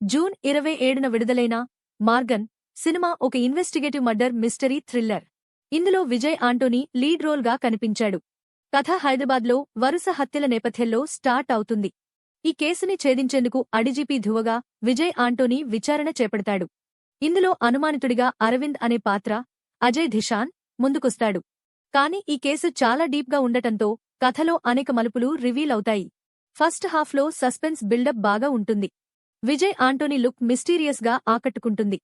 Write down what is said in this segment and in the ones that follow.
June ఇరవై ఏడున విడుదలైన మార్గన్ సినిమా ఒక ఇన్వెస్టిగేటివ్ మర్డర్ మిస్టరీ థ్రిల్లర్. ఇందులో విజయ్ ఆంటోనీ లీడ్ రోల్గా కనిపించాడు. కథ హైదరాబాద్లో వరుస హత్యల నేపథ్యంలో స్టార్ట్ అవుతుంది. ఈ కేసుని ఛేదించేందుకు అడిజిపి ధువగా విజయ్ ఆంటోనీ విచారణ చేపడతాడు. ఇందులో అనుమానితుడిగా అరవింద్ అనే పాత్ర అజయ్ ధిషాన్ ముందుకొస్తాడు. కాని ఈ కేసు చాలా డీప్గా ఉండటంతో కథలో అనేక మలుపులు రివీల్ అవుతాయి. ఫస్ట్ హాఫ్లో సస్పెన్స్ బిల్డప్ బాగా ఉంటుంది. విజయ్ ఆంటోనీ లుక్ మిస్టీరియస్గా ఆకట్టుకుంటుంది.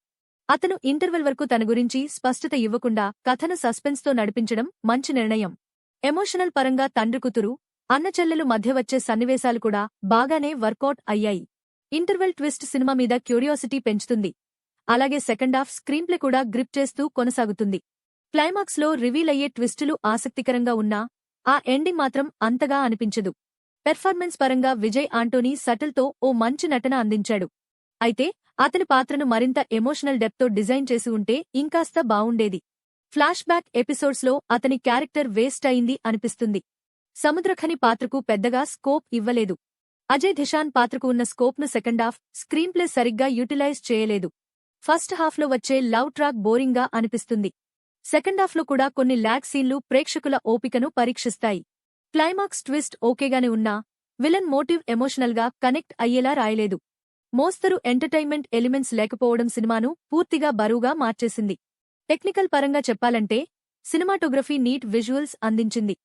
అతను ఇంటర్వెల్ వరకు తన గురించి స్పష్టత ఇవ్వకుండా కథను సస్పెన్స్తో నడిపించడం మంచి నిర్ణయం. ఎమోషనల్ పరంగా తండ్రి కూతురు అన్నచెల్లెలు మధ్య వచ్చే సన్నివేశాలు కూడా బాగానే వర్కౌట్ అయ్యాయి. ఇంటర్వెల్ ట్విస్ట్ సినిమా మీద క్యూరియాసిటీ పెంచుతుంది. అలాగే సెకండ్ హాఫ్ స్క్రీన్ప్లే కూడా గ్రిప్ చేస్తూ కొనసాగుతుంది. క్లైమాక్స్లో రివీల్ అయ్యే ట్విస్టులు ఆసక్తికరంగా ఉన్నా ఆ ఎండింగ్ మాత్రం అంతగా అనిపించదు. పెర్ఫార్మెన్స్ పరంగా విజయ్ ఆంటోనీ సటిల్తో ఓ మంచి నటన అందించాడు. అయితే అతని పాత్రను మరింత ఎమోషనల్ డెప్తో డిజైన్ చేసి ఉంటే ఇంకాస్త బావుండేది. ఫ్లాష్ బ్యాక్ ఎపిసోడ్స్లో అతని క్యారెక్టర్ వేస్ట్ అయింది అనిపిస్తుంది. సముద్రఖని పాత్రకు పెద్దగా స్కోప్ ఇవ్వలేదు. అజయ్ ధిషాన్ పాత్రకు ఉన్న స్కోప్ను సెకండ్ హాఫ్ స్క్రీన్ప్లే సరిగ్గా యూటిలైజ్ చేయలేదు. ఫస్ట్ హాఫ్లో వచ్చే లవ్ ట్రాక్ బోరింగ్గా అనిపిస్తుంది. సెకండ్ హాఫ్లో కూడా కొన్ని ల్యాగ్ సీన్లు ప్రేక్షకుల ఓపికను పరీక్షిస్తాయి. క్లైమాక్స్ ట్విస్ట్ ఓకేగానే ఉన్నా విలన్ మోటివ్ ఎమోషనల్గా కనెక్ట్ అయ్యేలా రాయలేదు. మోస్తరు ఎంటర్టైన్మెంట్ ఎలిమెంట్స్ లేకపోవడం సినిమాను పూర్తిగా బరువుగా మార్చేసింది. టెక్నికల్ పరంగా చెప్పాలంటే సినిమాటోగ్రఫీ నీట్ విజువల్స్ అందించింది.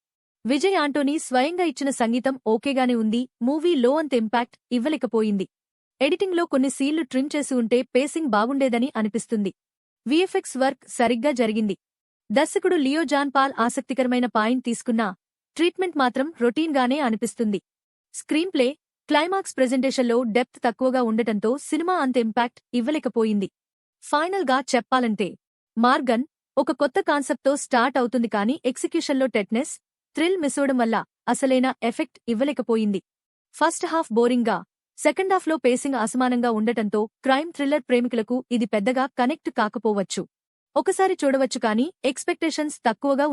విజయ్ ఆంటోనీ స్వయంగా ఇచ్చిన సంగీతం ఓకేగానే ఉంది మూవీ లో అంత ఇంపాక్ట్ ఇవ్వలేకపోయింది. ఎడిటింగ్లో కొన్ని సీన్లు ట్రిమ్ చేసి ఉంటే పేసింగ్ బాగుండేదని అనిపిస్తుంది. విఎఫ్ఎక్స్ వర్క్ సరిగ్గా జరిగింది. దర్శకుడు లియో జాన్ పాల్ ఆసక్తికరమైన పాయింట్ తీసుకున్నా ట్రీట్మెంట్ మాత్రం రొటీన్గానే అనిపిస్తుంది. స్క్రీన్ప్లే క్లైమాక్స్ ప్రెజెంటేషన్లో డెప్త్ తక్కువగా ఉండటంతో సినిమా అంత ఇంపాక్ట్ ఇవ్వలేకపోయింది. ఫైనల్గా చెప్పాలంటే మార్గన్ ఒక కొత్త కాన్సెప్ట్తో స్టార్ట్ అవుతుంది కానీ ఎగ్జిక్యూషన్లో టెట్నెస్ థ్రిల్ మిస్సోవడం వల్ల అసలైన ఎఫెక్ట్ ఇవ్వలేకపోయింది. ఫస్ట్ హాఫ్ బోరింగ్గా సెకండ్ హాఫ్లో పేసింగ్ అసమానంగా ఉండటంతో క్రైమ్ థ్రిల్లర్ ప్రేమికులకు ఇది పెద్దగా కనెక్ట్ కాకపోవచ్చు. ఒకసారి చూడవచ్చు కానీ ఎక్స్పెక్టేషన్స్ తక్కువగా